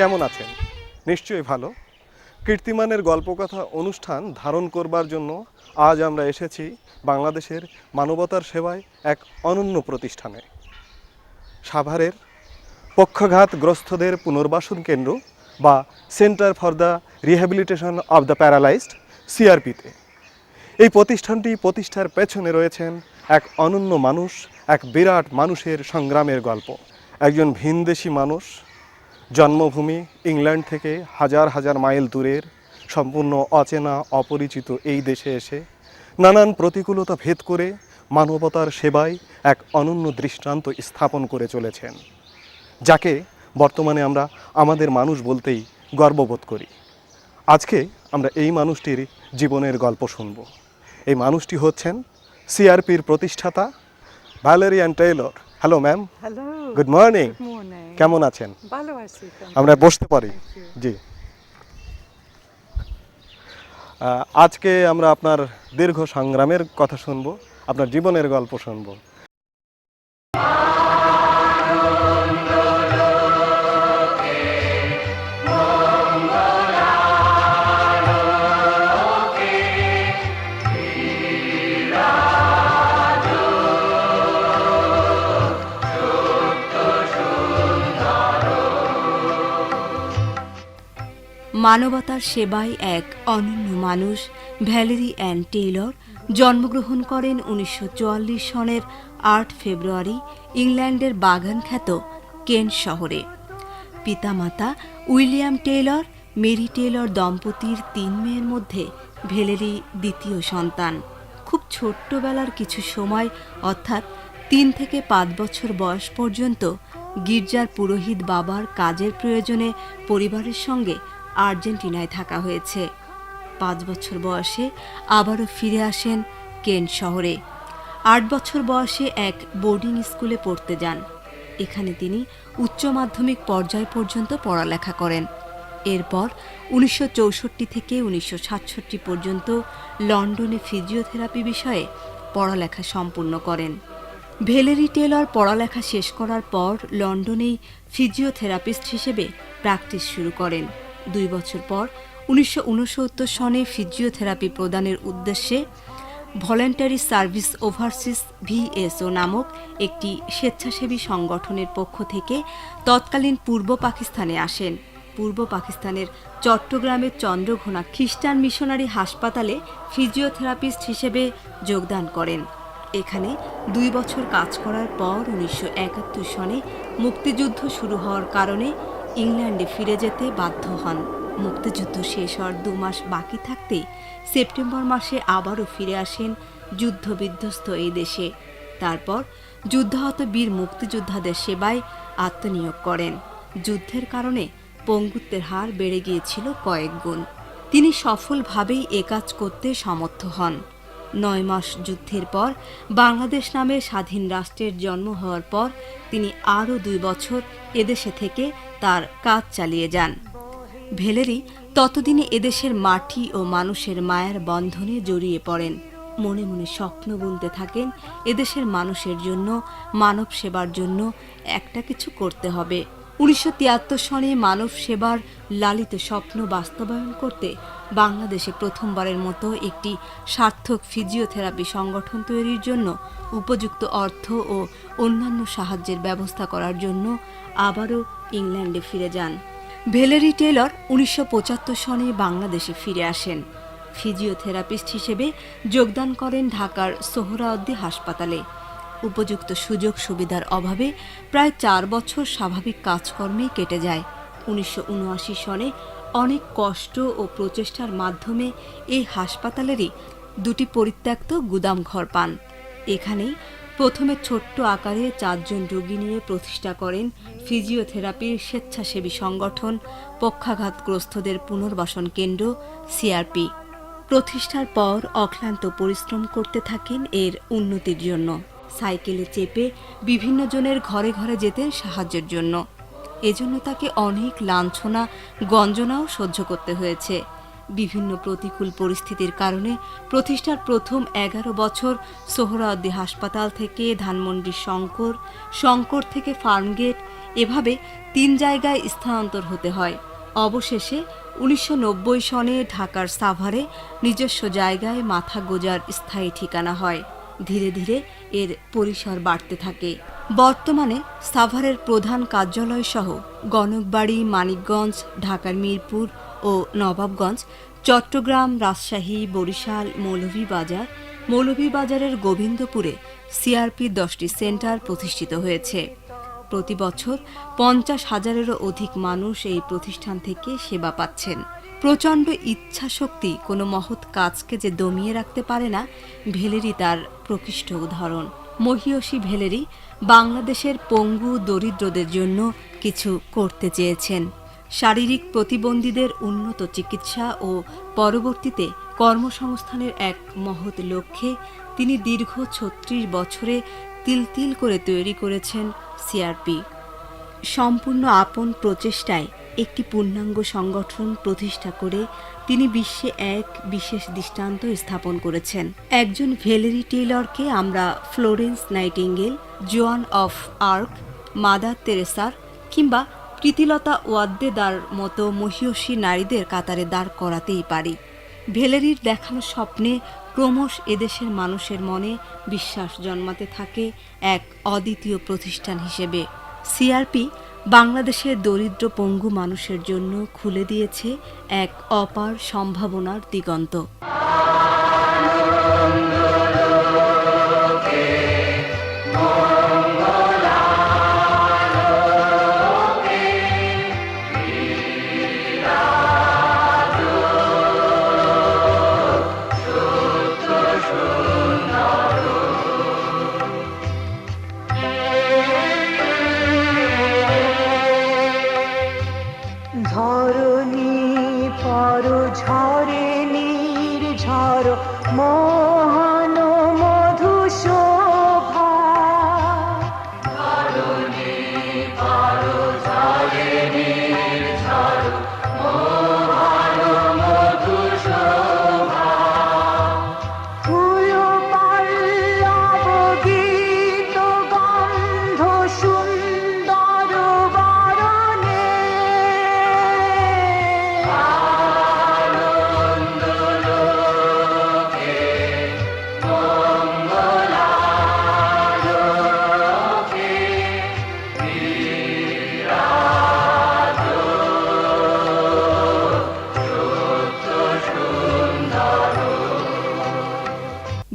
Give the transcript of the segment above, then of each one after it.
কেমন আছেন? নিশ্চয়ই ভালো। কীর্তিমানের গল্পকথা অনুষ্ঠান ধারণ করবার জন্য আজ আমরা এসেছি বাংলাদেশের মানবতার সেবায় এক অনন্য প্রতিষ্ঠানে। সাভারের পক্ষঘাতগ্রস্তদের পুনর্বাসন কেন্দ্র বা centre for the rehabilitation of the paralysed, সিআরপিতে। এই প্রতিষ্ঠানটি প্রতিষ্ঠার পেছনে রয়েছেন এক অনন্য মানুষ, এক বিরাট মানুষের সংগ্রামের গল্প। একজন ভিনদেশি মানুষ জন্মভূমি ইংল্যান্ড থেকে হাজার হাজার মাইল দূরের সম্পূর্ণ অচেনা, অপরিচিত এই দেশে এসে নানান প্রতিকূলতা ভেদ করে মানবতার সেবায় এক অনন্য দৃষ্টান্ত স্থাপন করে চলেছেন, যাকে বর্তমানে আমরা আমাদের মানুষ বলতেই গর্ববোধ করি। আজকে আমরা এই মানুষটির জীবনের গল্প শুনব। এই মানুষটি হচ্ছেন সিআরপির প্রতিষ্ঠাতা Valerie Taylor. Hello ma'am hello good morning কেমন আছেন? ভালো আছি আমরা বসতে পারি। জি। আজকে আমরা আপনার দীর্ঘ সংগ্রামের কথা শুনব আপনার জীবনের গল্প শুনব। মানবতার সেবায় এক অনন্য মানুষ, ভ্যালেরি অ্যান্ড টেইলর, জন্মগ্রহণ করেন উনিশশো সনের আট ফেব্রুয়ারি, ইংল্যান্ডের বাগান খ্যাত কেন্ট শহরে। পিতামাতা উইলিয়াম টেইলর, মেরি টেইলর দম্পতির তিন মেয়ের মধ্যে ভেলেরি দ্বিতীয় সন্তান। খুব ছোট্টবেলার কিছু সময়, অর্থাৎ তিন থেকে পাঁচ বছর বয়স পর্যন্ত গির্জার পুরোহিত বাবার কাজের প্রয়োজনে পরিবারের সঙ্গে আর্জেন্টিনায় থাকা হয়েছে। পাঁচ বছর বয়সে আবারও ফিরে আসেন কেন্ট শহরে। আট বছর বয়সে এক বোর্ডিং স্কুলে পড়তে যান। এখানে তিনি উচ্চ মাধ্যমিক পর্যায় পর্যন্ত পড়ালেখা করেন। এরপর উনিশশো চৌষট্টি থেকে উনিশশো সাতষট্টি পর্যন্ত লন্ডনে ফিজিওথেরাপি বিষয়ে পড়ালেখা সম্পূর্ণ করেন। ভেলেরি টেলর পড়ালেখা শেষ করার পর লন্ডনেই ফিজিওথেরাপিস্ট হিসেবে প্র্যাকটিস শুরু করেন। দুই বছর পর উনিশশো উনসত্তর সনে ফিজিওথেরাপি প্রদানের উদ্দেশ্যে ভলেন্টারি সার্ভিস ওভারসিস ভিএসও নামক একটি স্বেচ্ছাসেবী সংগঠনের পক্ষ থেকে তৎকালীন পূর্ব পাকিস্তানে আসেন। পূর্ব পাকিস্তানের চট্টগ্রামের চন্দ্রঘোনা খ্রিস্টান মিশনারি হাসপাতালে ফিজিওথেরাপিস্ট হিসেবে যোগদান করেন। এখানে দুই বছর কাজ করার পর উনিশশো একাত্তর সনে মুক্তিযুদ্ধ শুরু হওয়ার কারণে ইংল্যান্ডে ফিরে যেতে বাধ্য হন। মুক্তিযুদ্ধ শেষ হওয়ার দু মাস বাকি থাকতে সেপ্টেম্বর মাসে আবারও ফিরে আসেন যুদ্ধবিধ্বস্ত এই দেশে। তারপর যুদ্ধাহত বীর মুক্তিযোদ্ধাদের সেবায় আত্মনিয়োগ করেন। যুদ্ধের কারণে পঙ্গুত্বের হার বেড়ে গিয়েছিল কয়েক গুণ। তিনি সফলভাবেই এ কাজ করতে সমর্থ হন। নয় মাস যুদ্ধের পর বাংলাদেশ নামে স্বাধীন রাষ্ট্রের জন্ম হওয়ার পর তিনি আরও দুই বছর এদেশে থেকে তার কাজ চালিয়ে যান। ভেলেরি ততদিনে এদেশের মাটি ও মানুষের মায়ার বন্ধনে জড়িয়ে পড়েন। মনে মনে স্বপ্ন বুনতে থাকেন, এদেশের মানুষের জন্য মানব সেবার জন্য একটা কিছু করতে হবে। উনিশশো তিয়াত্তর সনে মানব সেবার লালিত স্বপ্ন বাস্তবায়ন করতে বাংলাদেশে প্রথমবারের মতো একটি সার্থক ফিজিওথেরাপি সংগঠন তৈরির জন্য উপযুক্ত অর্থ ও অন্যান্য সাহায্যের ব্যবস্থা করার জন্য আবারও ইংল্যান্ডে ফিরে যান। ভেলেরি টেলর উনিশশো পঁচাত্তর সনে বাংলাদেশে ফিরে আসেন। ফিজিওথেরাপিস্ট হিসেবে যোগদান করেন ঢাকার সোহরাওয়ার্দী হাসপাতালে। উপযুক্ত সুযোগ সুবিধার অভাবে প্রায় চার বছর স্বাভাবিক কাজকর্মে কেটে যায়। উনিশশো উনআশি সনে অনেক কষ্ট ও প্রচেষ্টার মাধ্যমে এই হাসপাতালেরই দুটি পরিত্যক্ত গুদাম ঘর পান। এখানেই প্রথমে ছোট্ট আকারে চারজন রোগী নিয়ে প্রতিষ্ঠা করেন ফিজিওথেরাপির স্বেচ্ছাসেবী সংগঠন, পক্ষাঘাতগ্রস্তদের পুনর্বাসন কেন্দ্র, সিআরপি। প্রতিষ্ঠার পর অক্লান্ত পরিশ্রম করতে থাকেন এর উন্নতির জন্য। সাইকেলে চেপে বিভিন্ন জনের ঘরে ঘরে যেতেন সাহায্যের জন্য। এজন্য তাকে অনেক লাঞ্ছনা, গঞ্জনাও সহ্য করতে হয়েছে। বিভিন্ন প্রতিকূল পরিস্থিতির কারণে প্রতিষ্ঠার প্রথম এগারো বছর সোহরাওয়ার্দী হাসপাতাল থেকে ধানমন্ডির শঙ্কর শঙ্কর থেকে ফার্মগেট এভাবে তিন জায়গায় স্থানান্তর হতে হয়। অবশেষে উনিশশো নব্বই সনে ঢাকার সাভারে নিজস্ব জায়গায় মাথা গোজার স্থায়ী ঠিকানা হয়। ধীরে ধীরে এর পরিসর বাড়তে থাকে। বর্তমানে সাভারের প্রধান কার্যালয় সহ গণকবাড়ি, মানিকগঞ্জ, ঢাকার মিরপুর ও নবাবগঞ্জ, চট্টগ্রাম, রাজশাহী, বরিশাল, মৌলভীবাজার, মৌলভীবাজারের গোবিন্দপুরে সিআরপির দশটি সেন্টার প্রতিষ্ঠিত হয়েছে। প্রতি বছর পঞ্চাশ হাজারেরও অধিক মানুষ এই প্রতিষ্ঠান থেকে সেবা পাচ্ছেন। প্রচণ্ড ইচ্ছাশক্তি কোনো মহৎ কাজকে যে দমিয়ে রাখতে পারে না ভেলেরি তার প্রকৃষ্ট উদাহরণ। মহিয়সী ভেলেরি বাংলাদেশের পঙ্গু দরিদ্রদের জন্য কিছু করতে চেয়েছেন। শারীরিক প্রতিবন্ধীদের উন্নত চিকিৎসা ও পরবর্তীতে কর্মসংস্থানের এক মহৎ লক্ষ্যে তিনি দীর্ঘ ছত্রিশ বছরে তিল তিল করে তৈরি করেছেন সিআরপি। সম্পূর্ণ আপন প্রচেষ্টায় একটি পূর্ণাঙ্গ সংগঠন প্রতিষ্ঠা করে তিনি বিশ্বে এক বিশেষ দৃষ্টান্ত স্থাপন করেছেন। একজন ভেলেরি টেইলরকে আমরা Florence Nightingale, Joan of Arc, mother তেরেসার কিংবা প্রীতিলতা ওয়াদ্দেদার মতো মহিয়সী নারীদের কাতারে দাঁড় করাতেই পারি। ভেলেরির দেখানো স্বপ্নে ক্রমশ এদেশের মানুষের মনে বিশ্বাস জন্মাতে থাকে এক অদ্বিতীয় প্রতিষ্ঠান হিসেবে। সিআরপি বাংলাদেশের দরিদ্র পঙ্গু মানুষের জন্য খুলে দিয়েছে এক অপার সম্ভাবনার দিগন্ত। পর ঝরে নীর ঝর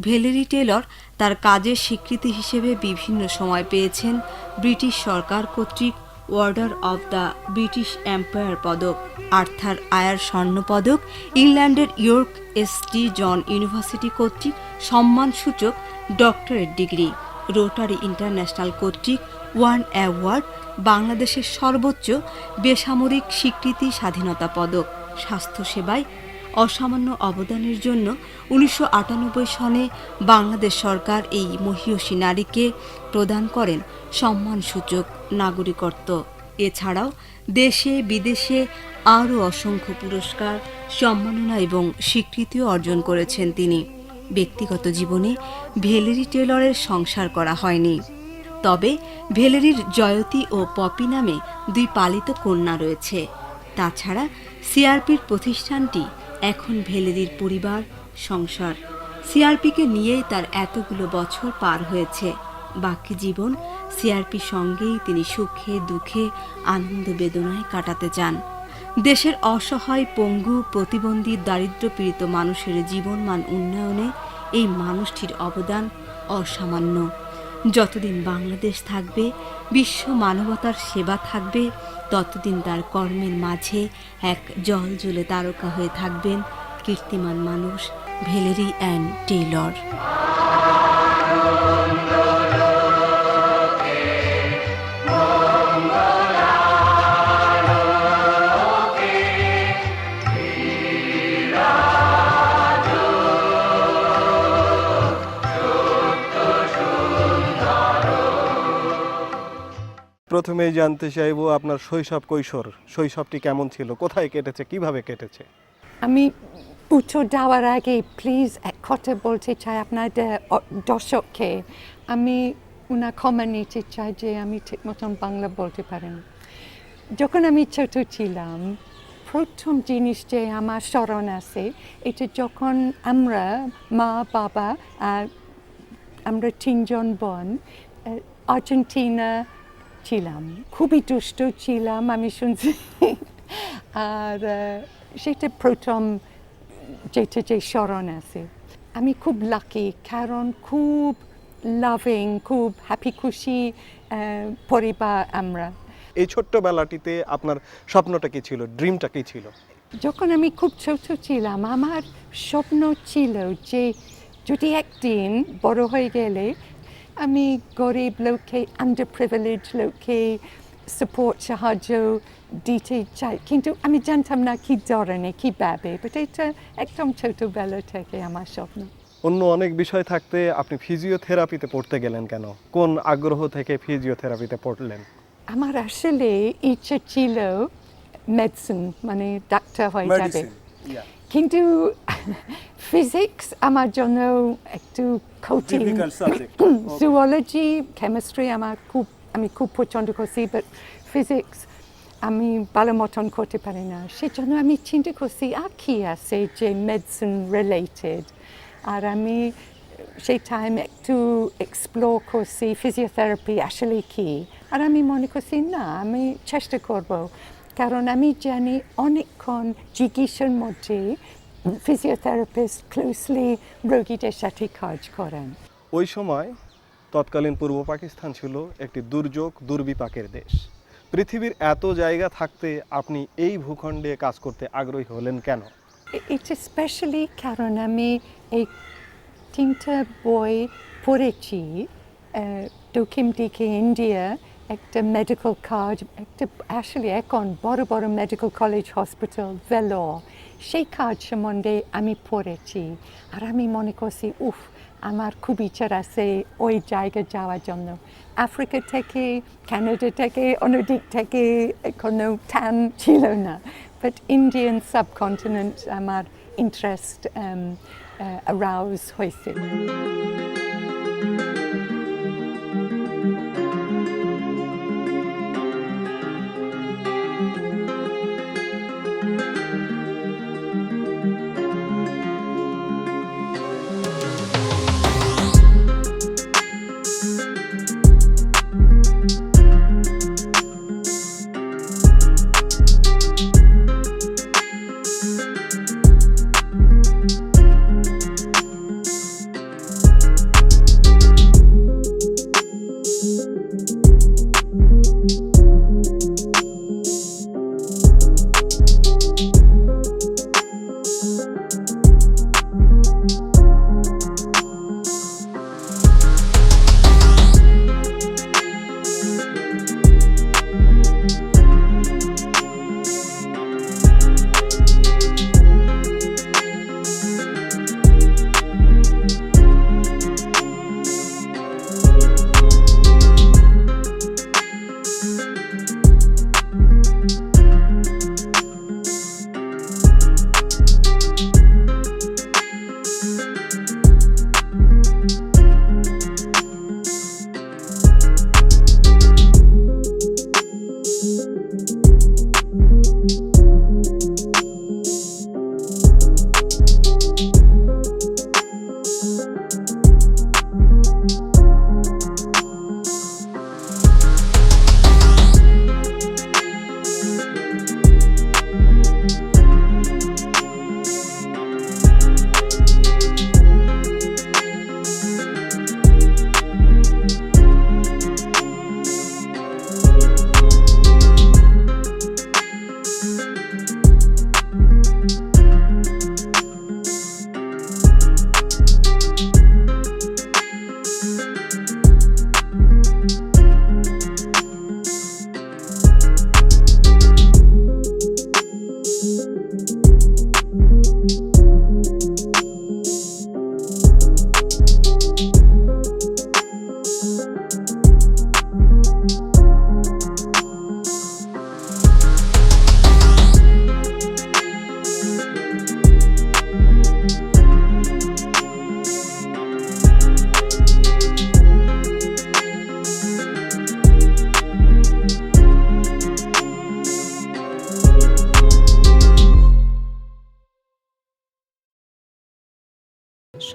ভেলেরি টেলর তার কাজের স্বীকৃতি হিসেবে বিভিন্ন সময় পেয়েছেন ব্রিটিশ সরকার কর্তৃক order of the British Empire পদক, আর্থার আয়ার স্বর্ণ পদক, ইংল্যান্ডের York S T John university কর্তৃক সম্মানসূচক ডক্টরেট ডিগ্রি, রোটারি ইন্টারন্যাশনাল কর্তৃক ওয়ান অ্যাওয়ার্ড, বাংলাদেশের সর্বোচ্চ বেসামরিক স্বীকৃতি স্বাধীনতা পদক, স্বাস্থ্যসেবায় অসামান্য অবদানের জন্য উনিশশো আটানব্বই সনে বাংলাদেশ সরকার এই মহিয়সী নারীকে প্রদান করেন সম্মানসূচক নাগরিকত্ব। এছাড়াও দেশে বিদেশে আরও অসংখ্য পুরস্কার, সম্মাননা এবং স্বীকৃতিও অর্জন করেছেন তিনি। ব্যক্তিগত জীবনে ভেলেরি টেলরের সংসার করা হয়নি। তবে ভেলেরির জয়তী ও পপি নামে দুই পালিত কন্যা রয়েছে। তাছাড়া সিআরপির প্রতিষ্ঠানটি এখন ভেলেরির পরিবার, সংসার। সিআরপিকে নিয়েই তার এতগুলো বছর পার হয়েছে। বাকি জীবন সিআরপি সঙ্গেই তিনি সুখে, দুঃখে, আনন্দ বেদনায় কাটাতে চান। দেশের অসহায়, পঙ্গু, প্রতিবন্ধী, দারিদ্র্যপীড়িত মানুষের জীবনমান উন্নয়নে এই মানুষটির অবদান অসামান্য। যতদিন বাংলাদেশ থাকবে, বিশ্ব মানবতার সেবা থাকবে ততদিন তার কর্মের মাঝে এক জল জ্বলে তারকা হয়ে থাকবেন কীর্তিমান মানুষ ভেলেরি অ্যান্ড টেইলর। প্রথমেই জানতে চাইব আপনার শৈশব কৈশোর। শৈশবটি কেমন ছিল? কোথায় কেটেছে? কীভাবে কেটেছে? আমি উত্তর যাওয়ার আগে প্লিজ এক কথা বলতে চাই আপনাদের দর্শককে। আমি ওনার ক্ষমা নিতে চাই যে আমি ঠিক মতন বাংলা বলতে পারি না। যখন আমি ছোট ছিলাম, প্রথম জিনিস যে আমার স্মরণ আছে, এটা যখন আমরা মা, বাবা আর আমরা তিনজন বোন আর্জেন্টিনা ছিলাম খুবই দুষ্ট ছিলাম আমি শুনছি। আর সেটা প্রথম যেটা যে স্মরণ আছে। আমি খুব লাকি কারণ খুব লাভিং খুব হ্যাপি খুশি পরিবার আমরা। এই ছোট্ট বেলাটিতে আপনার স্বপ্নটা কি ছিল? ড্রিমটা কি ছিল? যখন আমি খুব ছোট ছিলাম আমার স্বপ্ন ছিল যে যদি একদিন বড় হয়ে গেলে আমি গরিব লোককে আন্ডার প্রিভিলেজ লোককে সাপোর্ট সাহায্য দিতে চাই। কিন্তু আমি জানতাম না কী ধরনের কীভাবে বাট এটা একদম ছোটোবেলা থেকে আমার স্বপ্ন। অন্য অনেক বিষয় থাকতে আপনি ফিজিওথেরাপিতে পড়তে গেলেন কেন? কোন আগ্রহ থেকে ফিজিওথেরাপিতে পড়লেন? আমার আসলে ইচ্ছে ছিল মেডিসিন মানে ডাক্তার হয়ে যাবে। কিন্তু ফিজিক্স আমার জন্য একটু কঠিন জুওলজি কেমিস্ট্রি আমার খুব আমি খুব পছন্দ করছি বাট ফিজিক্স আমি ভালো মতন করতে পারি না সেজন্য আমি চিন্তা করছি আর কি আছে যে মেডিসিন রিলেটেড আর আমি সেই টাইম একটু এক্সপ্লোর করছি ফিজিওথেরাপি আসলে কি আর আমি মনে করছি না আমি চেষ্টা করব কারণ আমি জানি অনেকক্ষণ চিকিৎসার মধ্যে ফিজিওথেরাপিস্ট ক্লোজলি রোগীদের সাথে কাজ করেন। ওই সময় তৎকালীন পূর্ব পাকিস্তান ছিল একটি দুর্যোগ দুর্বিপাকের দেশ। পৃথিবীর এত জায়গা থাকতে আপনি এই ভূখণ্ডে কাজ করতে আগ্রহী হলেন কেন? এটা স্পেশালি কারণ আমি এই তিনটা বই পড়েছি দক্ষিণ দিকে ইন্ডিয়া একটা মেডিকেল কাজ একটা আসলে এখন বড় বড় মেডিকেল কলেজ হসপিটাল ভেলোর সেই কাজ সম্বন্ধে আমি পড়েছি। আর আমি মনে করছি, উফ, আমার খুব ইচ্ছা আছে ওই জায়গায় যাওয়ার জন্য। আফ্রিকা থেকে কানাডা থেকে, অন্য দিক থেকে কোনো টান ছিল না। বাট ইন্ডিয়ান সাবকন্টিনেন্ট আমার ইন্টারেস্ট অ্যারাউজ হয়েছে।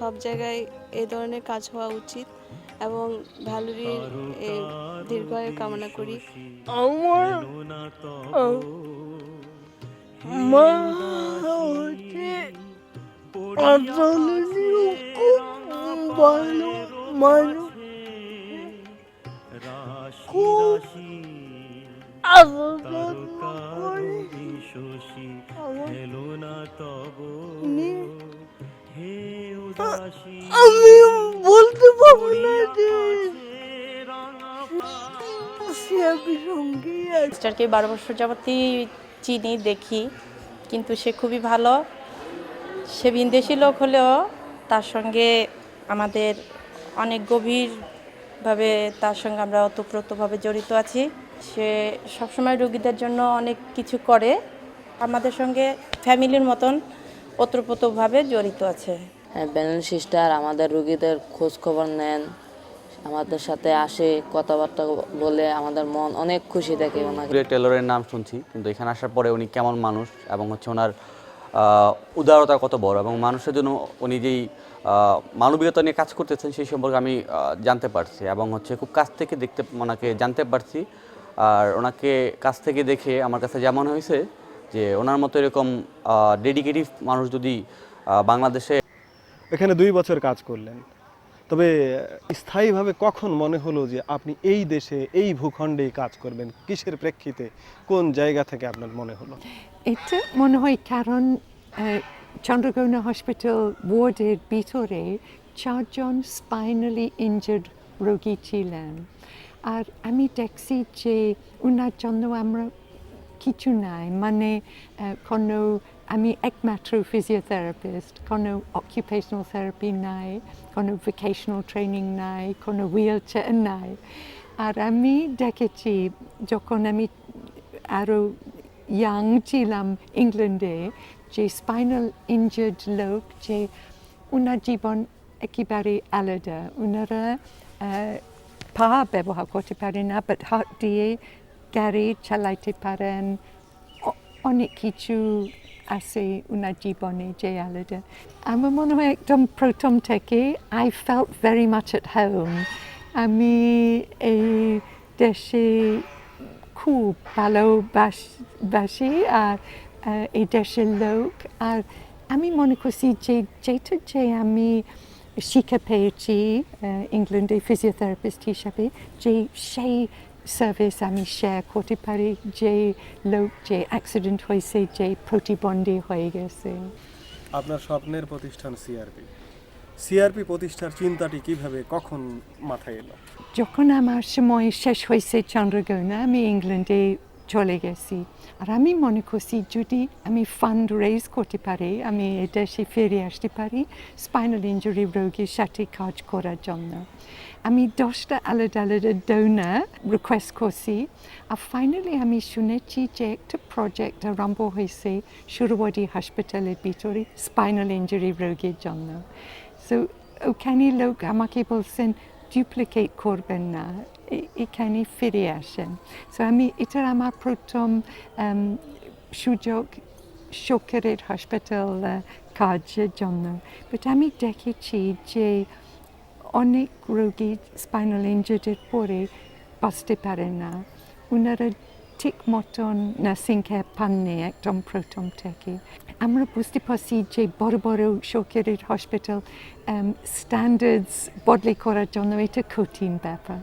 সব জায়গায় এই ধরনের কাজ হওয়া উচিত এবং ভ্যালুরির এই দীর্ঘায়ু কামনা করি। আমার মা হচ্ছে আসলে খুব ভালো মানুষ। খুব আদর করে উনি আমি বলতে পারব না যে সিস্টারকে বারো বছর যাবতই চিনি, দেখি, কিন্তু সে খুবই ভালো। সে ভিনদেশি লোক হলেও তার সঙ্গে আমাদের অনেক গভীরভাবে তার সঙ্গে আমরা ওতপ্রোতভাবে জড়িত আছি। সে সবসময় রুগীদের জন্য অনেক কিছু করে। আমাদের সঙ্গে ফ্যামিলির মতন ওতপ্রোতভাবে জড়িত আছে। হ্যাঁ ব্যালেন্স সিস্টার আমাদের রুগীদের খোঁজ খবর নেন। আমাদের সাথে আসে কথাবার্তা বলে আমাদের মন অনেক খুশি থাকে ওনাকে। টেলরের নাম শুনছি কিন্তু এখানে আসার পরে উনি কেমন মানুষ এবং হচ্ছে ওনার উদারতা কত বড় এবং মানুষের জন্য উনি যেই আহ, মানবিকতা নিয়ে কাজ করতেছেন সেই সম্পর্কে আমি জানতে পারছি এবং হচ্ছে খুব কাছ থেকে দেখতে ওনাকে জানতে পারছি। আর ওনাকে কাছ থেকে দেখে আমার কাছে যেমন হয়েছে যে ওনার মতো এরকম ডেডিকেটিভ মানুষ যদি বাংলাদেশে এখানে দুই বছর কাজ করলেন। তবে স্থায়ীভাবে কখন মনে হলো যে আপনি এই দেশে এই ভূখণ্ডেই কাজ করবেন? কিসের প্রেক্ষিতে? কোন জায়গা থেকে আপনার মনে হলো? এটা মনে হয় কারণ আহ, চন্দ্রগৌনা হসপিটাল ওয়ার্ডের ভিতরে চারজন স্পাইনালি ইনজার্ড রোগী ছিলেন। আর আমি দেখছি যে ওনার জন্য আমরা কিছু নাই মানে কোনো আমি একমাত্র ফিজিওথেরাপিস্ট কোনো অকুপেশনাল থেরাপি নাই কোনো ভোকেশনাল ট্রেনিং নাই কোনো হুইল চেয়ার নাই আর আমি দেখেছি যখন আমি আরও ইয়াং ছিলাম ইংল্যান্ডে যে স্পাইনাল ইনজার্ড লোক যে ওনার জীবন একেবারে আলাদা ওনারা পা ব্যবহার করতে পারে না বাট হাত দিয়ে গাড়ি চালাইতে পারেন অনেক কিছু আছে ওনার জীবনে যে আলাদা আমার মনে হয় একদম প্রথম থেকে I felt very much at home আমি এই দেশে খুব ভালোবাসি আর এই দেশের লোক আর আমি মনে করছি যে যেটা যে আমি শিক্ষা পেয়েছি ইংল্যান্ডে ফিজিওথেরাপিস্ট হিসাবে যে সেই সার্ভিস আমি শেয়ার করতে পারি যে লোক যে অ্যাক্সিডেন্ট হয়েছে যে প্রতিবন্ধী হয়ে গেছে আপনার স্বপ্নের প্রতিষ্ঠান সিআরপি সিআরপি প্রতিষ্ঠার চিন্তাটি কীভাবে কখন মাথায় এলো? যখন আমার সময় শেষ হয়েছে চন্দ্রগৌনা আমি ইংল্যান্ডে চলে গেছি। আর আমি মনে করছি যদি আমি ফান্ড রেজ করতে পারি, আমি এই দেশে ফিরে আসতে পারি স্পাইনাল ইঞ্জুরি রোগীর সাথে কাজ করার জন্য। আমি দশটা আলাদা আলাদা ডোনার রিকোয়েস্ট করছি। আর ফাইনালি আমি শুনেছি যে একটা প্রজেক্ট আরম্ভ হয়েছে সুরবাড়ি হাসপাতালের ভিতরে স্পাইনাল ইঞ্জুরি রোগীর জন্য। সো ওখানে লোক আমাকে বলছেন ডুপ্লিকেট করবেন না। এখানে ফিরে আসেন সো আমি এটা আমার প্রথম সুযোগ শোকেরের হাসপাতাল uh, কাজের জন্য বাট আমি দেখেছি যে অনেক রোগী স্পাইনাল ইঞ্জুরির পরে বাঁচতে পারে না ওনারা ঠিক মতন নার্সিং কেয়ার পাননি একদম প্রথম থেকে আমরা বুঝতে পারছি যে বড় বড় শোকের হসপিটাল স্ট্যান্ডার্ডস বদলি করার জন্য এটা কঠিন ব্যাপার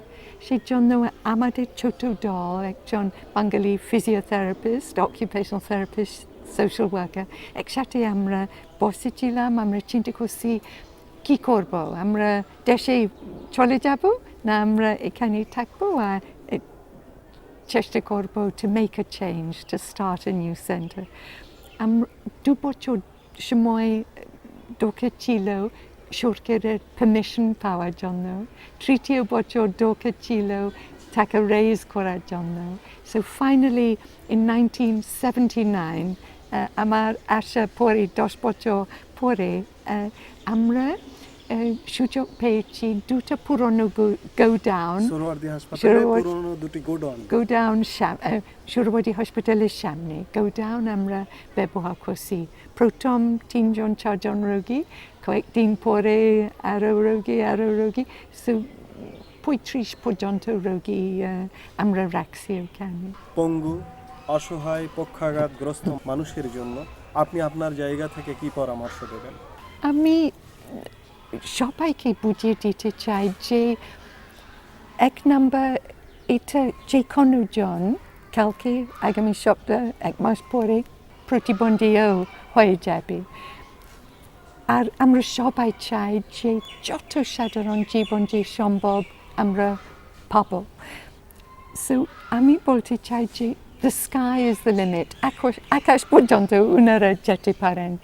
সেই জন্য আমাদের ছোট দল, একজন Bengali physiotherapist occupational therapist social worker একসাথে আমরা বসেছিলাম আমরা চিন্তা করছি, কি করব? আমরা দেশে চলে যাব না আমরা এখানে থাকব আর চেষ্টা করব to make a change, to start a new center. আমরা দু বছর সময় দরকার ছিল সরকারের পারমিশন পাওয়ার জন্য তৃতীয় বছর দরকার ছিল টাকা রেজ করার জন্য so finally in nineteen seventy nine আমার আসা পরে দশ বছর পরে আমরা সুযোগ পেয়েছি দুটো পুরনো গোডাউন গো ডাউন সুরবতী হসপিটালের সামনে গো ডাউন আমরা ব্যবহার করছি প্রথম তিনজন চারজন রোগী কয়েকদিন পরে আরও রোগী আরও রোগী পঁয়ত্রিশ পর্যন্ত রোগী আমরা রাখছি ওখানে পঙ্গু অসহায় পক্ষাঘাতগ্রস্ত মানুষের জন্য আপনি আপনার জায়গা থেকে কি পরামর্শ দেবেন আমি সবাইকে বুঝিয়ে দিতে চাই যে এক নাম্বার, এটা যে কোনো জন কালকে আগামী সপ্তাহ, এক মাস পরে প্রতিবন্ধীও হয়ে যাবে। আর আমরা সবাই চাই যে যত সাধারণ জীবন যে সম্ভব আমরা পাবো। সো আমি বলতে চাই যে the sky is the limit আকাশ পর্যন্ত ওনারা যেতে পারেন।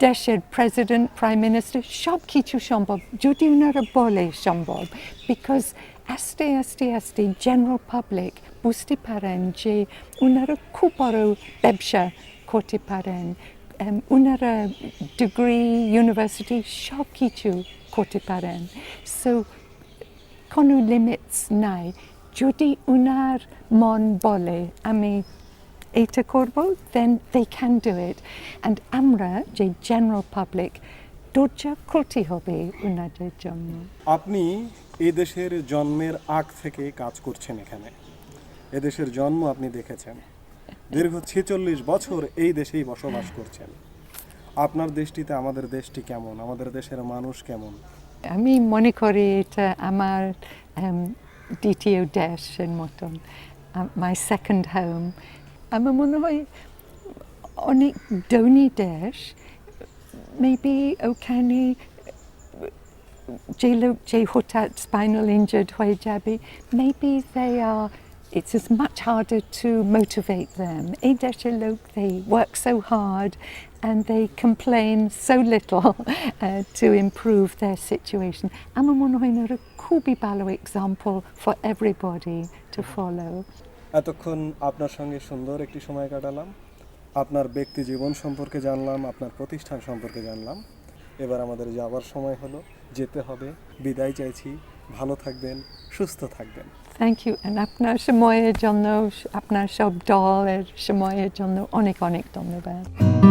দেশের প্রেসিডেন্ট প্রাইম মিনিস্টার সব কিছু সম্ভব যদি ওনারা বলে সম্ভব বিকজ আস্তে আস্তে আস্তে জেনারেল পাবলিক বুঝতে পারেন যে ওনারা খুব বড় ব্যবসা করতে পারেন um, ওনারা ডিগ্রি ইউনিভার্সিটি সব কিছু করতে পারেন সো কোনো লিমিটস নাই যদি উনার মন বলে আমি এটা করব then they can do it and আমরা যে জেনারেল পাবলিক দরজা খুলতে হবে উনাদের জন্য আপনি এই দেশের জন্মের আগ থেকে কাজ করছেন এখানে। এদেশের জন্ম আপনি দেখেছেন। দীর্ঘ ছেচল্লিশ বছর এই দেশেই বসবাস করছেন। আপনার দেশটিতে আমাদের দেশটি কেমন? আমাদের দেশের মানুষ কেমন? আমি মনে করি এটা আমার দ্বিতীয় দেশের মতন my second home আমার মনে হয় অনেক ধনী দেশ মেবি ওখানে যে লোক যে হঠাৎ স্পাইনাল ইনজার্ড হয়ে যাবে maybe they are it's as much harder to motivate them. এই দেশের লোক they work so hard and they complain so little uh, to improve their situation. আমার মনে হয় ওরা খুবই ভালো example for everybody to follow. এতক্ষণ আপনার সঙ্গে সুন্দর একটি সময় কাটালাম। আপনার ব্যক্তি জীবন সম্পর্কে জানলাম, আপনার প্রতিষ্ঠান সম্পর্কে জানলাম। এবার আমাদের যাওয়ার সময় হলো, যেতে হবে। বিদায় চাইছি। ভালো থাকবেন, সুস্থ থাকবেন। থ্যাংক ইউ অ্যান্ড আপনার সময়ের জন্য, আপনার সব দলের সময়ের জন্য অনেক অনেক ধন্যবাদ।